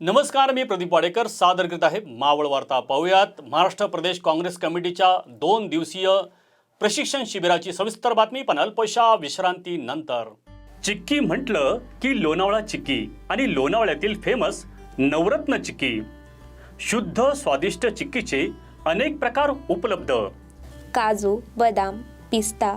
नमस्कार मी प्रदीप वाडेकर. सादर करीत आहे मावळ वार्ता. पाहूयात महाराष्ट्र प्रदेश काँग्रेस कमिटीच्या दोन दिवसीय प्रशिक्षण शिबिराची सविस्तर बातमी. पण अल्पशा विश्रांतीनंतर चिक्की म्हटलं की लोणावळा चिक्की आणि लोणावळ्यातील फेमस नवरत्न चिक्की. शुद्ध स्वादिष्ट चिक्कीचे अनेक प्रकार उपलब्ध. काजू बदाम पिस्ता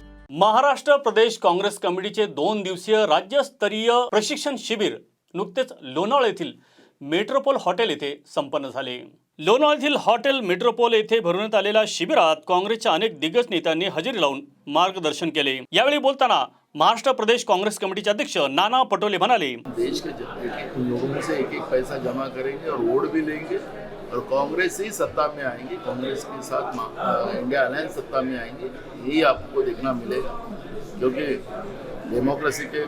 महाराष्ट्र प्रदेश काँग्रेस कमिटीचे दोन दिवसीय राज्यस्तरीय प्रशिक्षण शिबिर नुकतेच लोणावळ येथील मेट्रोपोल हॉटेल येथे संपन्न झाले. लोणावळ येथील हॉटेल मेट्रोपोल येथे भरवण्यात आलेल्या शिबिरात काँग्रेसच्या अनेक दिग्गज नेत्यांनी हजेरी लावून मार्गदर्शन केले. यावेळी बोलताना महाराष्ट्र प्रदेश काँग्रेस कमिटीचे अध्यक्ष नाना पटोले म्हणाले. देश के एक एक पैसा जमा करेंगे और वोट भी लेंगे। और कांग्रेस ही सत्ता में आएंगी कांग्रेस के साथ इंडिया अलायंस सत्ता में आएंगे यही आपको देखना मिलेगा। क्योंकि डेमोक्रेसी के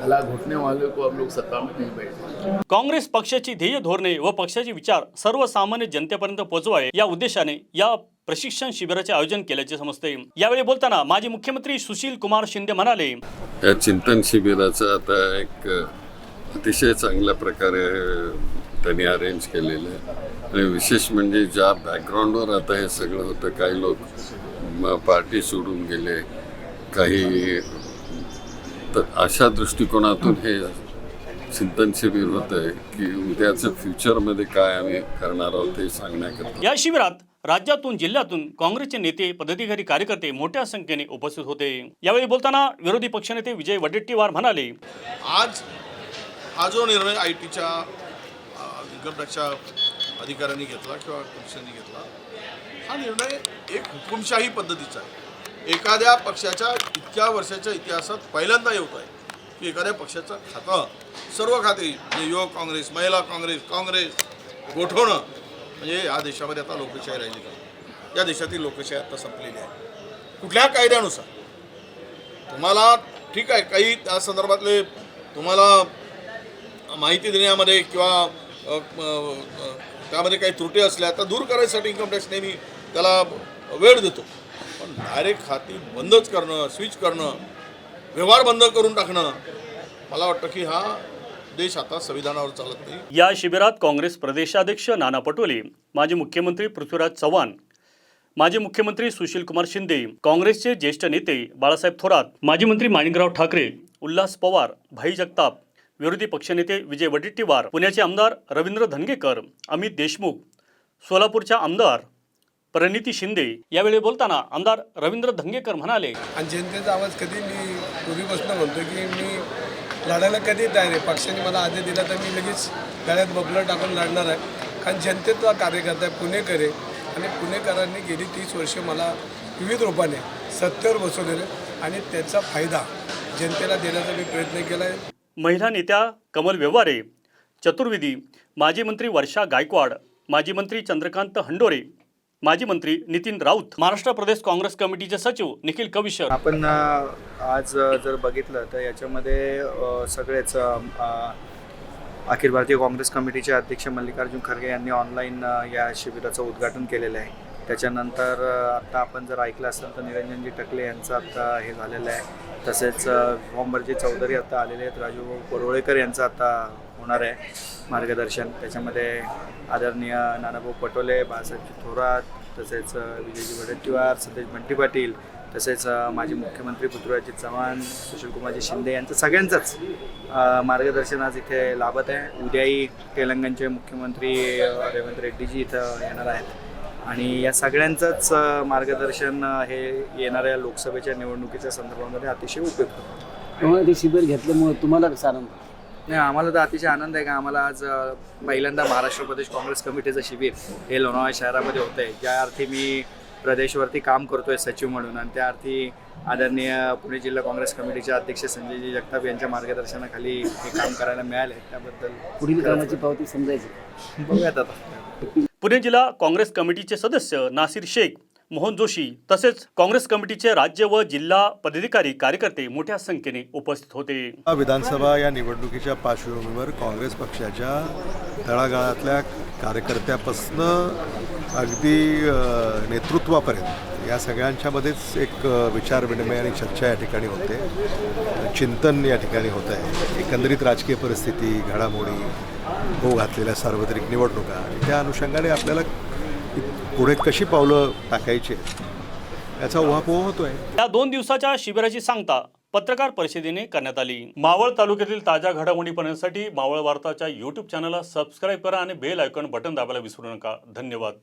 गला घुटने वाले को हम लोग सत्ता में नहीं बैठे काँग्रेस पक्षाची ध्येय धोरणे व पक्षाचे विचार सर्वसामान्य जनतेपर्यंत पोहोचवावे या उद्देशाने या प्रशिक्षण शिबिराचे आयोजन केल्याचे समजते. यावेळी बोलताना माजी मुख्यमंत्री सुशील कुमार शिंदे म्हणाले या चिंतन शिबिराचं आता एक अतिशय चांगल्या प्रकारे त्यांनी अरेंज केलेलं आहे. आणि विशेष म्हणजे ज्या बॅकग्राऊंडवर आता हे सगळं होतं काही लोक म, पार्टी सोडून गेले काही तर अशा दृष्टिकोनातून हे चिंतन शिबिर होतं आहे की उद्याचं फ्युचरमध्ये काय आम्ही करणार आहोत ते सांगण्याकरता. या शिबिरात राज्यातून जिल्ह्यातून काँग्रेसचे नेते पदाधिकारी कार्यकर्ते मोठ्या संख्येने उपस्थित होते. यावेळी बोलताना विरोधी पक्षनेते विजय वडेट्टीवार म्हणाले आज हा जो निर्णय आय टीच्या इन्कम टॅक्सच्या अधिकाऱ्यांनी घेतला किंवा पक्षांनी घेतला. हा निर्णय एक हुकुमशाही पद्धतीचा आहे. एखाद्या पक्षाच्या इतक्या वर्षाच्या इतिहासात पहिल्यांदा येत आहे की एखाद्या पक्षाचं खातं सर्व खाते म्हणजे युवक काँग्रेस महिला काँग्रेस काँग्रेस गोठवणं म्हणजे या देशामध्ये आता लोकशाही राहिली का? या देशातील लोकशाही आता संपलेली आहे. कुठल्या कायद्यानुसार? तुम्हाला ठीक आहे काही त्या संदर्भातले तुम्हाला माहिती देण्यामध्ये किंवा त्यामध्ये काही त्रुटी असल्या तर दूर करायसाठी इन्कम टॅक्स नेहमी त्याला वेळ देतो. पण डायरेक्ट खाती बंदच करणं स्विच करणं व्यवहार बंद करून टाकणं मला वाटतं की हा देश आता संविधानावर चालत नाही. या शिबिरात काँग्रेस प्रदेशाध्यक्ष नाना पटोले माजी मुख्यमंत्री पृथ्वीराज चव्हाण माजी मुख्यमंत्री सुशील कुमार शिंदे काँग्रेसचे ज्येष्ठ नेते बाळासाहेब थोरात माजी मंत्री माणिकराव ठाकरे उल्हास पवार भाई जगताप विरोधी पक्षनेते विजय वडेट्टीवार पुण्याचे आमदार रवींद्र धनगेकर अमित देशमुख सोलापूरच्या आमदार प्रणिती शिंदे. यावेळी बोलताना आमदार रवींद्र धंगेकर म्हणाले आणि जनतेचा आवाज कधी मी पूर्वीपासून म्हणतो की मी लढायला कधी तयार आहे? पक्षाने मला आदेश दिला तर मी लगेच गळ्यात बबलं टाकून लढणार आहे. कारण जनतेचा कार्यकर्ता आहे पुणेकर आहे. आणि पुणेकरांनी गेली तीस वर्ष मला विविध रूपाने सत्तेवर बसवलेले आणि त्याचा फायदा जनतेला देण्याचा मी प्रयत्न केला आहे. महिला नेत्या कमल व्यवहारे चतुर्वेदी माजी मंत्री वर्षा गायकवाड माजी मंत्री चंद्रकांत हंडोरे माजी मंत्री नितीन राऊत महाराष्ट्र प्रदेश काँग्रेस कमिटीचे सचिव निखिल कविशर. आपण आज जर बघितलं तर याच्यामध्ये सगळेच अखिल भारतीय काँग्रेस कमिटीचे अध्यक्ष मल्लिकार्जुन खरगे यांनी ऑनलाईन या शिबिराचं उद्घाटन केलेलं आहे. त्याच्यानंतर आत्ता आपण जर ऐकलं असेल तर निरंजनजी टकले यांचं आत्ता हे झालेलं आहे. तसेच अ, चौधरी आता आलेले आहेत. राजू परोळेकर यांचं आता होणार आहे मार्गदर्शन. त्याच्यामध्ये आदरणीय नानाभाऊ पटोले बाळासाहेबजी थोरात तसेच विजयजी वडेट्टीवार सतेज बंटी पाटील तसेच माजी मुख्यमंत्री पृथ्वीराजजी चव्हाण सुशीलकुमारजी शिंदे यांचं सगळ्यांचंच मार्गदर्शन आज इथे लाभत आहे. उद्याही तेलंगणचे मुख्यमंत्री रेवंत रेड्डीजी इथं येणार आहेत. आणि या सगळ्यांचंच मार्गदर्शन हे येणाऱ्या लोकसभेच्या निवडणुकीच्या संदर्भामध्ये अतिशय उपयुक्त. तुम्हाला ते शिबिर घेतल्यामुळे तुम्हाला कसा आनंद नाही आम्हाला तर अतिशय आनंद आहे का? आम्हाला आज पहिल्यांदा महाराष्ट्र प्रदेश काँग्रेस कमिटीचं शिबिर हे लोणावळा शहरामध्ये होतं आहे ज्या अर्थी मी प्रदेशवरती काम करतोय सचिव म्हणून आणि त्या अर्थी आदरणीय पुणे जिल्हा काँग्रेस कमिटीचे अध्यक्ष संजयजी जगताप यांच्या मार्गदर्शनाखाली हे काम करायला मिळाले त्याबद्दल पुढील कामाची पावती समजायची. बघूयात आता. पुणे जिल्हा काँग्रेस कमिटीचे सदस्य नासिर शेख मोहन जोशी तसेच काँग्रेस कमिटीचे राज्य व जिल्हा पदाधिकारी कार्यकर्ते मोठ्या संख्येने उपस्थित होते. विधानसभा या निवडणुकीच्या पार्श्वभूमीवर काँग्रेस पक्षाच्या तळागाळातल्या कार्यकर्त्यापासनं अगदी नेतृत्वापर्यंत. या सगळ्यांच्यामध्येच एक विचार विचारविनिमय आणि चर्चा या ठिकाणी होते. चिंतन या ठिकाणी होत आहे. एकंदरीत राजकीय परिस्थिती घडामोडी हो घातलेल्या सार्वत्रिक निवडणुका त्या अनुषंगाने आपल्याला पुढे कशी पावलं टाकायची आहेत, याचा उहापोह होतोय. या दोन दिवसाच्या शिबिराची सांगता पत्रकार परिषदेने करण्यात आली. मावळ तालुक्यातील ताज्या घडामोडी पाहण्यासाठी मावळ वार्ताच्या युट्यूब चॅनलला सबस्क्राईब करा आणि बेल आयकॉन बटन दाबायला विसरू नका. धन्यवाद.